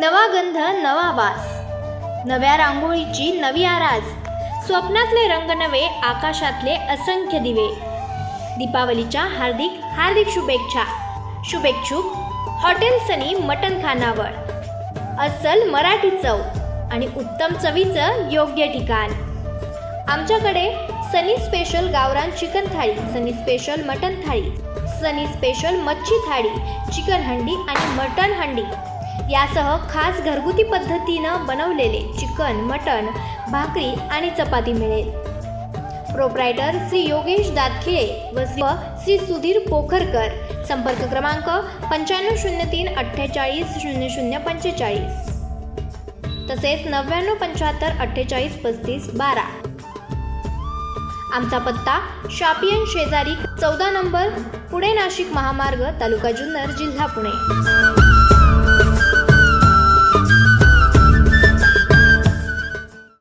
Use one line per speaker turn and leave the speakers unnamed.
नवा गंध नवा वास. नव्या रांगोळीची नवी आरास स्वप्नातले रंग नवे आकाशातले असंख्य दिवे. दीपावलीच्या हार्दिक हार्दिक शुभेच्छा. शुभेच्छुक हॉटेल सनी मटन खानावळ. अस्सल मराठी चव आणि उत्तम चवीचं योग्य ठिकाण. आमच्याकडे सनी स्पेशल गावरान chicken thali Sunny special mutton thali Sunny special मच्छी थाळी चिकन हंडी आणि मटन हंडी. यासह खास घरगुती पद्धतीनं बनवलेले चिकन मटन भाकरी आणि चपाती मिळेल. प्रोप्रायटर श्री योगेश दातखिळे श्री- व श्री सुधीर पोखरकर. संपर्क क्रमांक पंच्याण्णव शून्य तीन अठ्ठेचाळीस शून्य शून्य पंचेचाळीस. तसेच नव्याण्णव पंच्याहत्तर अठ्ठेचाळीस पस्तीस बारा. आमचा पत्ता शापियन शेजारी चौदा नंबर पुणे नाशिक महामार्ग तालुका जुन्नर जिल्हा पुणे.